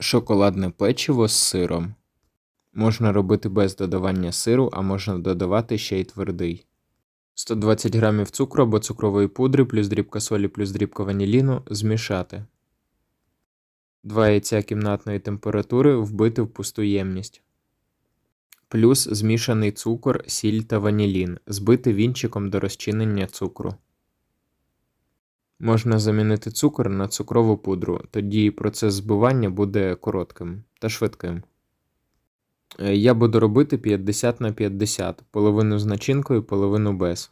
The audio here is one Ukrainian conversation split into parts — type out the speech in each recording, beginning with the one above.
Шоколадне печиво з сиром. Можна робити без додавання сиру, а можна додавати ще й твердий. 120 г цукру або цукрової пудри плюс дрібка солі плюс дрібка ваніліну змішати. 2 яйця кімнатної температури вбити в пусту ємність. Плюс змішаний цукор, сіль та ванілін, збити вінчиком до розчинення цукру. Можна замінити цукор на цукрову пудру, тоді процес збивання буде коротким та швидким. Е, Я буду робити 50 на 50, половину з начинкою, половину без.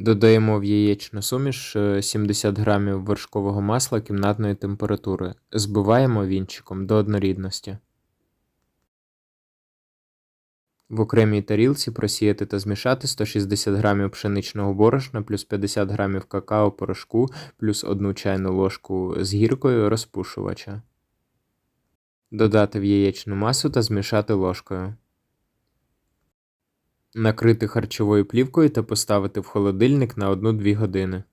Додаємо в яєчну суміш е, 70 г вершкового масла кімнатної температури. Збиваємо вінчиком до однорідності. В окремій тарілці просіяти та змішати 160 г пшеничного борошна плюс 50 г какао-порошку плюс 1 чайну ложку з гіркою розпушувача. Додати в яєчну масу та змішати ложкою. Накрити харчовою плівкою та поставити в холодильник на 1-2 години.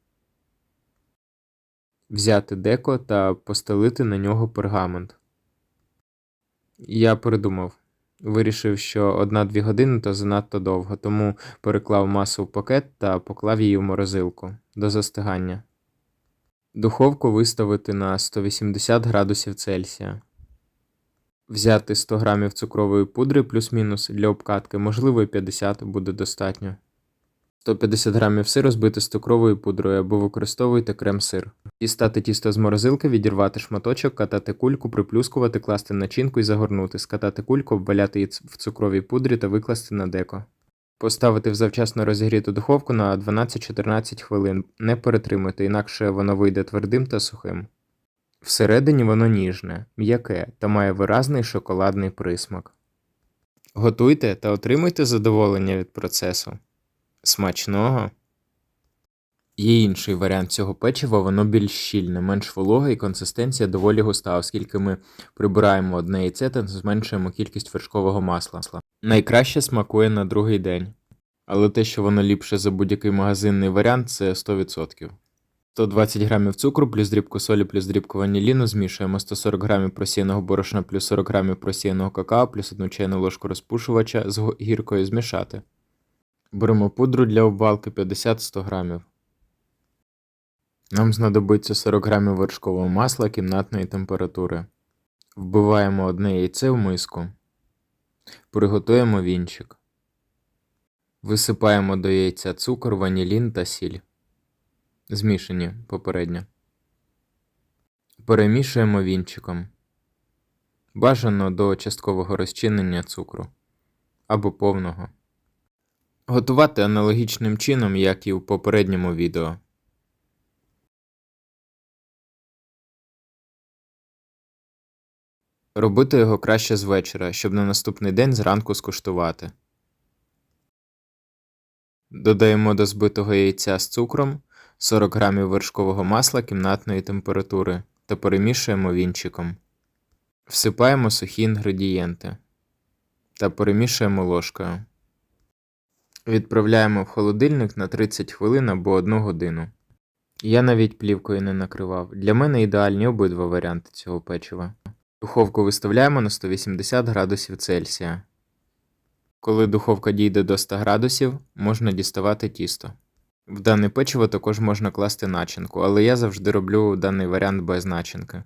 Взяти деко та постелити на нього пергамент. Я передумав. Вирішив, що 1-2 години то занадто довго, тому переклав масу в пакет та поклав її в морозилку до застигання. Духовку виставити на 180 градусів Цельсія. Взяти 100 г цукрової пудри плюс-мінус для обкатки, можливо і 50 буде достатньо. 150 г сиру збити з цукровою пудрою або використовуйте крем-сир. Дістати тісто з морозилки, відірвати шматочок, катати кульку, приплюскувати, класти начинку і загорнути, скатати кульку, обваляти її в цукровій пудрі та викласти на деко. Поставити в завчасно розігріту духовку на 12-14 хвилин. Не перетримуйте, інакше воно вийде твердим та сухим. Всередині воно ніжне, м'яке та має виразний шоколадний присмак. Готуйте та отримуйте задоволення від процесу. Смачного! Є інший варіант цього печива, воно більш щільне, менш волога і консистенція доволі густа, оскільки ми прибираємо одне яйце та зменшуємо кількість вершкового масла. Найкраще смакує на другий день. Але те, що воно ліпше за будь-який магазинний варіант, це 100%. 120 г цукру плюс дрібку солі плюс дрібку ваніліну змішуємо 140 г просіяного борошна плюс 40 г просіяного какао плюс 1 чайну ложку розпушувача з гіркою змішати. Беремо пудру для обвалки 50-100 г. Нам знадобиться 40 г вершкового масла кімнатної температури. Вбиваємо одне яйце в миску. Приготуємо вінчик. Висипаємо до яйця цукор, ванілін та сіль. Змішані попередньо. Перемішуємо вінчиком. Бажано до часткового розчинення цукру або повного. Готувати аналогічним чином, як і в попередньому відео. Робити його краще з вечора, щоб на наступний день зранку скуштувати. Додаємо до збитого яйця з цукром 40 г вершкового масла кімнатної температури та перемішуємо вінчиком. Всипаємо сухі інгредієнти та перемішуємо ложкою. Відправляємо в холодильник на 30 хвилин або 1 годину. Я навіть плівкою не накривав. Для мене ідеальні обидва варіанти цього печива. Духовку виставляємо на 180 градусів Цельсія. Коли духовка дійде до 100 градусів, можна діставати тісто. В дане печиво також можна класти начинку, але я завжди роблю даний варіант без начинки.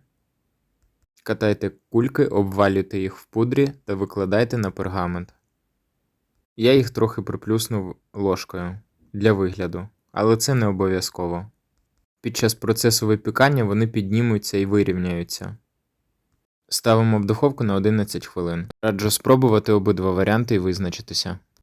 Катайте кульки, обвалюйте їх в пудрі та викладайте на пергамент. Я їх трохи приплюснув ложкою для вигляду, але це не обов'язково. Під час процесу випікання вони піднімуться і вирівняються. Ставимо в духовку на 11 хвилин. Раджу спробувати обидва варіанти і визначитися.